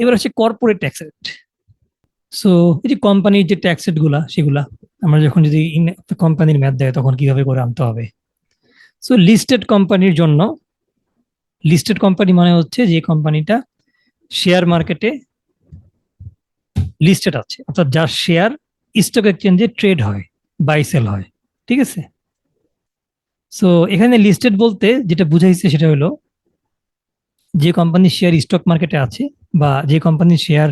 এবার হচ্ছে corporate tax rate so এই যে কোম্পানির যে ট্যাক্স রেটগুলা, সেগুলা, আমরা যখন যদি কোম্পানির ম্যাথ দেয় তখন কীভাবে করে আনতে হবে? সো লিস্টেড কোম্পানির জন্য লিস্টেড কোম্পানি মানে হচ্ছে যে কোম্পানিটা শেয়ার মার্কেটে লিস্টেড আছে। অর্থাৎ যার শেয়ার স্টক এক্সচেঞ্জে ট্রেড হয় বাই সেল হয়। ঠিক আছে? সো এখানে লিস্টেড বলতে যেটা বুঝাইছে সেটা হলো যে কোম্পানির শেয়ার স্টক মার্কেটে আছে বা যে কোম্পানির শেয়ার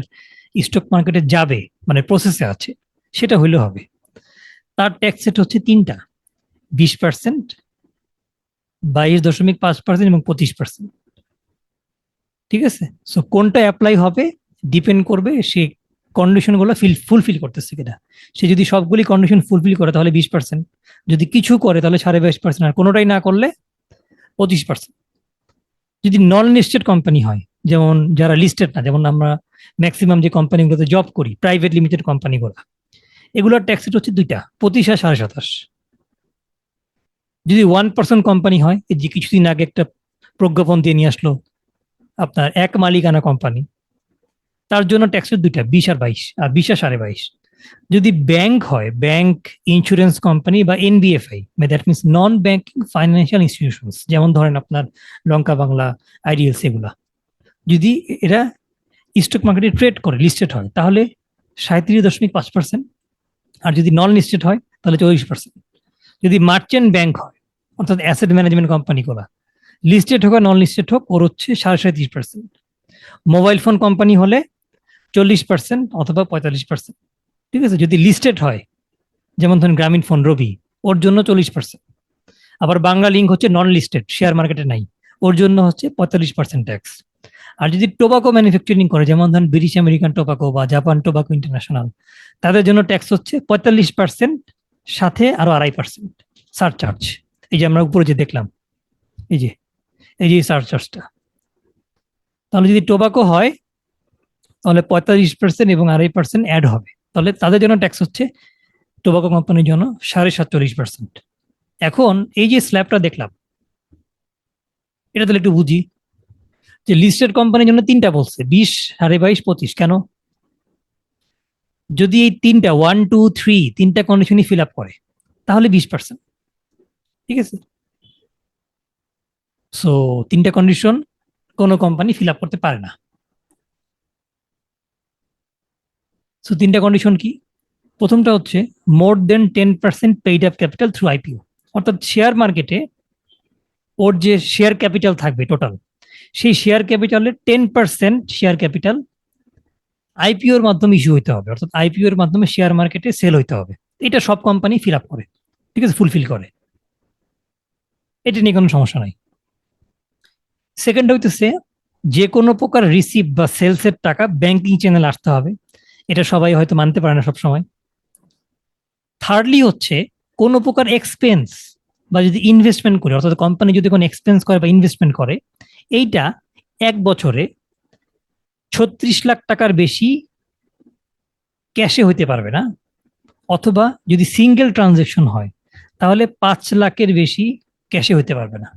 স্টক মার্কেটে যাবে মানে প্রসেসে আছে, সেটা হইলে হবে। তার ট্যাক্স সেট হচ্ছে তিনটা, বিশ পার্সেন্ট বাইশ দশমিক পাঁচ পার্সেন্ট এবং পঁচিশ পার্সেন্ট ঠিক আছে? সো কোনটা অ্যাপ্লাই হবে ডিপেন্ড করবে সে কন্ডিশনগুলো ফিল ফুলফিল করতেছে কিনা। সে যদি সবগুলি কন্ডিশন ফুলফিল করে, তাহলে বিশ পার্সেন্ট যদি কিছু করে, তাহলে সাড়ে বাইশ পার্সেন্ট আর কোনোটাই না করলে পঁচিশ পার্সেন্ট যদি নন লিস্টেড কোম্পানি হয়, যেমন যারা লিস্টেড না, যেমন আমরা ম্যাক্সিমাম যে কোম্পানিগুলোতে জব করি প্রাইভেট লিমিটেড কোম্পানিগুলো এগুলোর ট্যাক্স রেট হচ্ছে দুইটা, পঁচিশ আর সাড়ে সাতাশ। যদি ওয়ান পার্সেন্ট কোম্পানি হয় যে কিছুদিন আগে একটা প্রজ্ঞাপন দিয়ে নিয়ে আসলো আপনার এক মালিকানা কোম্পানি তার জন্য ট্যাক্স রেট দুইটা, বিশ আর বাইশ, আর বিশ আর সাড়ে বাইশ। যদি ব্যাংক হয় ব্যাংক ইন্স্যুরেন্স কোম্পানি বা NBFI that means non banking financial institutions যেমন ধরেন আপনার লঙ্কা বাংলা আইডিএলস এগুলা, যদি এরা স্টক মার্কেটে ট্রেড করে লিস্টেড হয়, তাহলে সাঁত্রিশ দশমিক পাঁচ পার্সেন্ট আর যদি নন লিস্টেড হয়, তাহলে চল্লিশ পার্সেন্ট যদি মার্চেন্ট ব্যাংক হয়, অর্থাৎ অ্যাসেট ম্যানেজমেন্ট কোম্পানিগুলা লিস্টেড হোক আর নন লিস্টেড হোক, ওর হচ্ছে সাড়ে সাঁত্রিশ পার্সেন্ট মোবাইল ফোন কোম্পানি হলে চল্লিশ পার্সেন্ট অথবা পঁয়তাল্লিশ পার্সেন্ট ঠিক আছে? যদি লিস্টেড হয়, যেমন ধরেন গ্রামীণ ফোন রবি, ওর জন্য চল্লিশ পার্সেন্ট আবার বাংলা লিঙ্ক হচ্ছে নন লিস্টেড শেয়ার মার্কেটে নাই, ওর জন্য হচ্ছে পঁয়তাল্লিশ পার্সেন্ট ট্যাক্স আর যদি টোবাকো ম্যানুফ্যাকচারিং করে, যেমন ধরেন ব্রিটিশ আমেরিকান টোবাকো বা জাপান টোবাকো ইন্টারন্যাশনাল তাদের জন্য ট্যাক্স হচ্ছে পঁয়তাল্লিশ পার্সেন্ট সাথে আরও আড়াই পার্সেন্ট সারচার্জ এই যে আমরা উপরে যে দেখলাম, এই যে এই যে সারচার্জটা তাহলে যদি টোবাকো হয়, তাহলে পঁয়তাল্লিশ পার্সেন্ট এবং আড়াই পার্সেন্ট অ্যাড হবে। তাহলে তাদের জন্য ট্যাক্স হচ্ছে টোবাকো কোম্পানির জন্য সাড়ে সাতচল্লিশ পার্সেন্ট এখন এই যে স্ল্যাবটা দেখলাম, এটা তাহলে একটু বুঝি যে লিস্টেড কোম্পানির জন্য তিনটা বলছে, বিশ সাড়ে বাইশ পঁচিশ, কেন? যদি এই তিনটা ওয়ান টু থ্রি তিনটা কন্ডিশনই ফিল আপ করে, তাহলে বিশ পার্সেন্ট ঠিক আছে? সো তিনটা কন্ডিশন কোনো কোম্পানি ফিল আপ করতে পারে না। সো তিনটা কন্ডিশন কি? প্রথমটা হচ্ছে more than ten percent paid up capital through IPO অর্থাৎ শেয়ার মার্কেটে ওর যে শেয়ার ক্যাপিটাল থাকবে টোটাল সেই শেয়ার ক্যাপিটালের টেন পার্সেন্ট শেয়ার ক্যাপিটাল আইপিওর মাধ্যমে ইস্যু হইতে হবে। অর্থাৎ আইপিওর মাধ্যমে শেয়ার মার্কেটে সেল হইতে হবে। এটা সব কোম্পানি ফিল আপ করে। ঠিক আছে? ফুলফিল করে। এটা নিয়ে কোনো সমস্যা নাই। সেকেন্ড হইতেছে যে কোনো প্রকার রিসিভ বা সেলসের টাকা ব্যাংকিং চ্যানেল আসতে হবে। এটা সবাই হয়তো মানতে পারে না সব সময় থার্ডলি হচ্ছে, কোনো প্রকার এক্সপেন্স বা যদি ইনভেস্টমেন্ট করে, অর্থাৎ কোম্পানি যদি কোনো এক্সপেন্স করে বা ইনভেস্টমেন্ট করে, এইটা এক বছরে ছত্রিশ লাখ টাকার বেশি ক্যাশে হইতে পারবে না। অথবা যদি সিঙ্গেল ট্রানজেকশন হয়, তাহলে পাঁচ লাখের বেশি ক্যাশে হইতে পারবে না।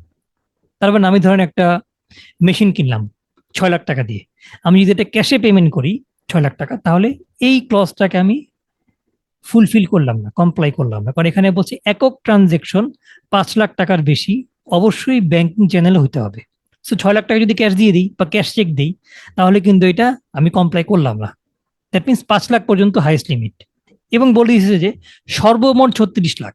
তারপর আমি ধরেন একটা মেশিন কিনলাম, ছয় লাখ টাকা দিয়ে। আমি যদি এটা ক্যাশে পেমেন্ট করি ছয় লাখ টাকা। তাহলে এই ক্লসটাকে আমি ফুলফিল করলাম না কমপ্লাই করলাম না। কারণ এখানে বলছে একক ট্রানজেকশন পাঁচ লাখ টাকার বেশি, অবশ্যই ব্যাংকিং চ্যানেলে হইতে হবে। সো ছয় লাখ টাকা যদি ক্যাশ দিয়ে দিই বা ক্যাশ চেক দিই, তাহলে কিন্তু এটা আমি কমপ্লাই করলাম না। দ্যাট মিনস পাঁচ লাখ পর্যন্ত হাইস্ট লিমিট এবং বলে দিয়েছে যে সর্বমোট ছত্রিশ লাখ।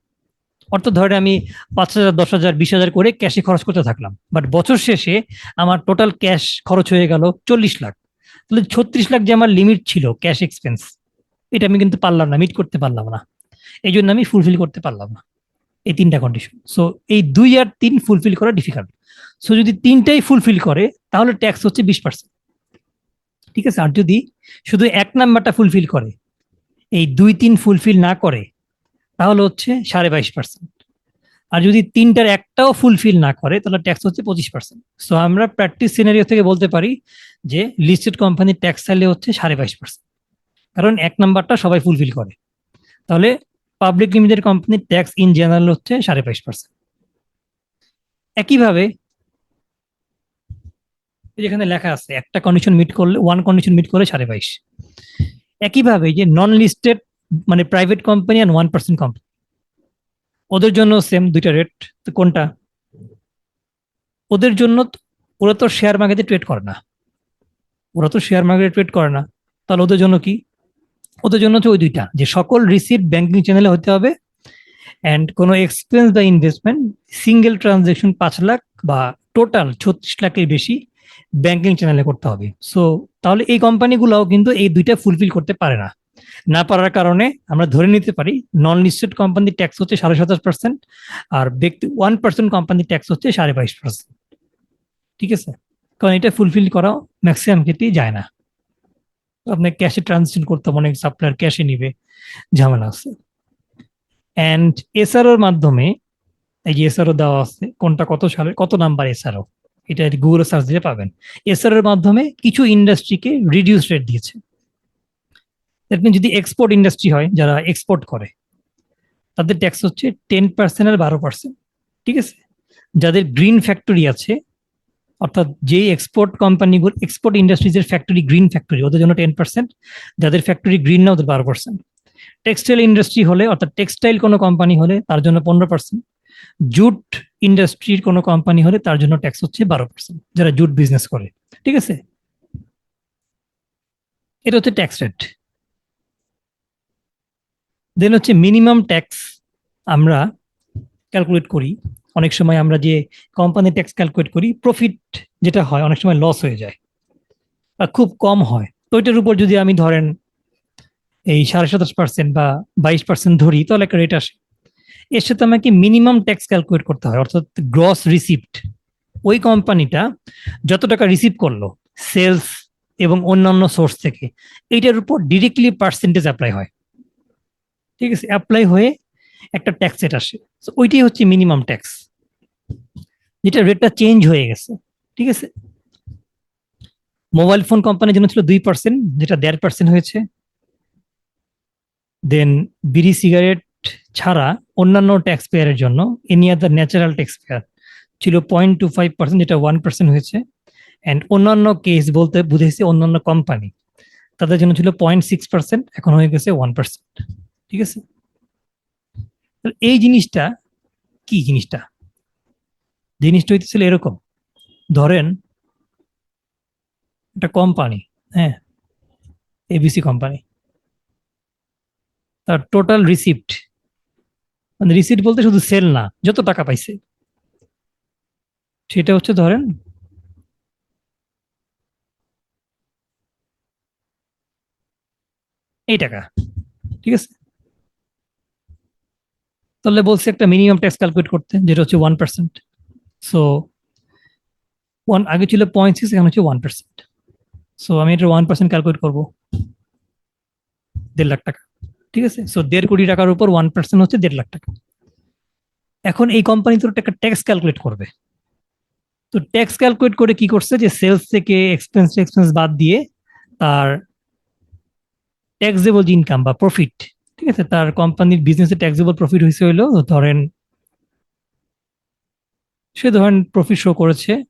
অর্থাৎ ধরে আমি পাঁচ হাজার, দশ হাজার, বিশ হাজার করে ক্যাশে খরচ করতে থাকলাম। বাট বছর শেষে আমার টোটাল ক্যাশ খরচ হয়ে গেল চল্লিশ লাখ। তাহলে ছত্রিশ লাখ যে আমার লিমিট ছিল ক্যাশ এক্সপেন্স এটা আমি কিন্তু পারলাম না মিট করতে পারলাম না। এই জন্য আমি ফুলফিল করতে পারলাম না, এই তিনটা কন্ডিশন সো এই দুই আর তিন ফুলফিল করা ডিফিকাল্ট সো যদি তিনটাই ফুলফিল করে, তাহলে ট্যাক্স হচ্ছে বিশ পার্সেন্ট ঠিক আছে? আর যদি শুধু এক নাম্বারটা ফুলফিল করে, এই দুই তিন ফুলফিল না করে, তাহলে হচ্ছে সাড়ে বাইশ পার্সেন্ট আর যদি তিনটার একটাও ফুলফিল না করে, তাহলে ট্যাক্স হচ্ছে পঁচিশ পার্সেন্ট সো আমরা প্র্যাকটিস সিনারিও থেকে বলতে পারি যে লিস্টেড কোম্পানির ট্যাক্স চাইলে হচ্ছে সাড়ে বাইশ পার্সেন্ট কারণ এক নাম্বারটা সবাই ফুলফিল করে। তাহলে পাবলিক লিমিটেড কোম্পানির ট্যাক্স ইন জেনারেল হচ্ছে সাড়ে বাইশ পার্সেন্ট একইভাবে যেখানে লেখা আছে, একটা কন্ডিশন মিট করলে ওয়ান কন্ডিশন মিট করলে সাড়ে বাইশ। একইভাবে যে নন লিস্টেড মানে private company and one percent company ওদের জন্য সেম দুইটা রেট তো কোনটা? ওদের জন্য ওরা তো শেয়ার মার্কেটে ট্রেড করে না। ওরা তো শেয়ার মার্কেটে ট্রেড করে না। তাহলে ওদের জন্য কি? ওদের জন্য হচ্ছে ওই দুইটা, যে সকল রিসিপ্ট ব্যাংকিং চ্যানেলে হতে হবে অ্যান্ড কোনো এক্সপেন্স বা ইনভেস্টমেন্ট সিঙ্গেল ট্রানজেকশন পাঁচ লাখ বা টোটাল ছত্রিশ লাখের বেশি ব্যাংকিং চ্যানেলে করতে হবে। সো তাহলে এই কোম্পানিগুলোও কিন্তু এই দুইটা ফুলফিল করতে পারে না। না পারার কারণে আমরা ধরে নিতে পারি নন লিস্টেড কোম্পানির ট্যাক্স হচ্ছে সাড়ে সাতাশ পার্সেন্ট আর ব্যক্তি ওয়ান পার্সেন্ট কোম্পানির ট্যাক্স হচ্ছে সাড়ে বাইশ পার্সেন্ট ঠিক আছে? কারণ এটা ফুলফিল করা ম্যাক্সিমাম ক্ষেত্রেই যায় না। আপনি ক্যাশে ট্রানজেকশন করতে অনেক সাপ্লায়ার ক্যাশে নিবে, ঝামেলা আছে। অ্যান্ড এসআরওর মাধ্যমে, এই যে এসআরও দেওয়া আছে, কোনটা কত সালে কত নাম্বার এসআরও এটা গুগল সার্চ দিলে পাবেন। এসআরওর মাধ্যমে কিছু ইন্ডাস্ট্রিকে রিডিউস রেট দিয়েছে। দ্যাট যদি এক্সপোর্ট ইন্ডাস্ট্রি হয়, যারা এক্সপোর্ট করে, তাদের ট্যাক্স হচ্ছে টেন পার্সেন্ট আর বারো পার্সেন্ট ঠিক আছে? যাদের গ্রিন ফ্যাক্টরি আছে, অর্থাৎ যে এক্সপোর্ট কোম্পানিগুলো এক্সপোর্ট ইন্ডাস্ট্রিজের ফ্যাক্টরি গ্রিন ফ্যাক্টরি ওদের জন্য টেন পার্সেন্ট যাদের ফ্যাক্টরি গ্রিন না, ওদের বারো পার্সেন্ট টেক্সটাইল ইন্ডাস্ট্রি হলে, অর্থাৎ টেক্সটাইল কোনো কোম্পানি হলে, তার জন্য পনেরো পার্সেন্ট জুট ইন্ডাস্ট্রির কোনো কোম্পানি হলে, তার জন্য ট্যাক্স হচ্ছে বারো পার্সেন্ট যারা জুট বিজনেস করে। ঠিক আছে? এটা হচ্ছে ট্যাক্স রেট দেন হচ্ছে মিনিমাম ট্যাক্স আমরা ক্যালকুলেট করি। অনেক সময় আমরা যে কোম্পানি ট্যাক্স ক্যালকুলেট করি প্রফিট যেটা হয়, অনেক সময় লস হয়ে যায় আর খুব কম হয়। তো ওইটার উপর যদি আমি ধরেন এই সাড়ে সাতাশ পার্সেন্ট বা বাইশ পার্সেন্ট ধরি, তাহলে একটা রেট আসে। এর সাথে আমাকে মিনিমাম ট্যাক্স ক্যালকুলেট করতে হয়, অর্থাৎ গ্রস রিসিপ্ট ওই কোম্পানিটা যত টাকা রিসিভ করল সেলস এবং অন্যান্য সোর্স থেকে এইটার উপর ডিরেক্টলি পার্সেন্টেজ অ্যাপ্লাই হয়। ঠিক আছে অ্যাপ্লাই হয়ে একটা ট্যাক্স রেট আসে। ওইটাই হচ্ছে মিনিমাম ট্যাক্স যেটা রেটটা চেঞ্জ হয়ে গেছে, ঠিক আছে? মোবাইল ফোন কোম্পানির জন্য ছিল দুই পার্সেন্ট যেটা দেড় পার্সেন্ট হয়েছে। দেন বিড়ি সিগারেট ছাড়া অন্যান্য ট্যাক্স পেয়ারের জন্য any other natural tax payer ছিল পয়েন্ট টু ফাইভ পার্সেন্ট যেটা ওয়ান পার্সেন্ট হয়েছে। অ্যান্ড অন্যান্য কেস বলতে বুঝেছে অন্যান্য কোম্পানি তাদের জন্য ছিল পয়েন্ট সিক্স পার্সেন্ট এখন হয়ে গেছে ওয়ান পার্সেন্ট ঠিক আছে? এই জিনিসটা কি জিনিসটা? জিনিসটা হইতেছিল এরকম। ধরেন, একটা কোম্পানি হ্যাঁ এবিসি কোম্পানি তার টোটাল রিসিপ্ট মানে রিসিপ্ট বলতে শুধু সেল না, যত টাকা পাইছে, সেটা হচ্ছে ধরেন, এই টাকা, ঠিক আছে? তাহলে বলছে একটা মিনিমাম ট্যাক্স ক্যালকুলেট করতে, যেটা হচ্ছে ওয়ান পার্সেন্ট সো ওয়ান আগে ছিল পয়েন্ট সিক্স এখন হচ্ছে ওয়ান পার্সেন্ট সো আমি এটা ওয়ান পার্সেন্ট ক্যালকুলেট করব। দেড় লাখ টাকা। ঠিক আছে? সো দেড় কোটি টাকার উপর ওয়ান পার্সেন্ট হচ্ছে দেড় লাখ টাকা। এখন এই কোম্পানি তো একটা ট্যাক্স ক্যালকুলেট করবে। তো ট্যাক্স ক্যালকুলেট করে কি করছে? যে সেলস থেকে এক্সপেন্স এক্সপেন্স বাদ দিয়ে তার ট্যাক্সেবল ইনকাম বা প্রফিট ঠিক আছে, তার কোম্পানির বিজনেসে ট্যাক্সেবল প্রফিট হয়েছে হইল ধরেন সে ধরেন প্রফিট শো করেছে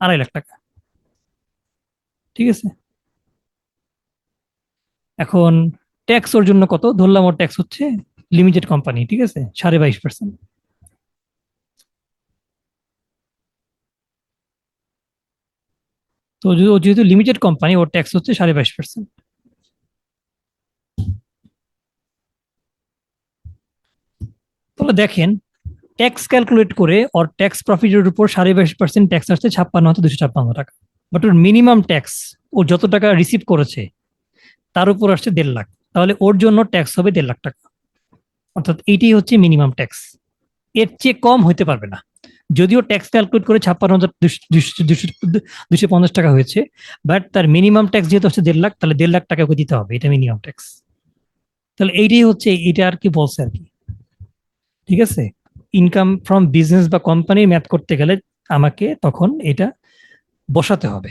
আড়াই লাখ টাকা। ঠিক আছে? এখন ট্যাক্স ওর জন্য কত? ধরলাম ওর ট্যাক্স হচ্ছে লিমিটেড কোম্পানি ঠিক আছে? সাড়ে বাইশ পার্সেন্ট তো যদি- ও যেহেতু লিমিটেড কোম্পানি ওর ট্যাক্স হচ্ছে সাড়ে বাইশ পার্সেন্ট তাহলে দেখেন ট্যাক্স ক্যালকুলেট করে ওর ট্যাক্স প্রফিটের উপর সাড়ে বাইশ পার্সেন্ট ট্যাক্স আসছে ছাপ্পান্ন হাজার দুশো ছাপ্পান্ন টাকা। বাট ওর মিনিমাম ট্যাক্স ও যত টাকা রিসিভ করেছে, তার উপর আসছে দেড় লাখ। তাহলে ওর জন্য ট্যাক্স হবে দেড় লাখ টাকা। অর্থাৎ এইটাই হচ্ছে মিনিমাম ট্যাক্স এর চেয়ে কম হইতে পারবে না। যদিও ট্যাক্স ক্যালকুলেট করে ছাপ্পান্ন হাজার দুশো পঞ্চাশ টাকা হয়েছে বাট তার মিনিমাম ট্যাক্স যেহেতু হচ্ছে দেড় লাখ, তাহলে দেড় লাখ টাকা ওকে দিতে হবে, এটা মিনিমাম ট্যাক্স তাহলে এইটাই হচ্ছে এটা আর কি বলছে আর কি। ঠিক আছে? ইনকাম ফ্রম বিজনেস বা কোম্পানি ম্যাথ করতে গেলে আমাকে তখন এটা বসাতে হবে।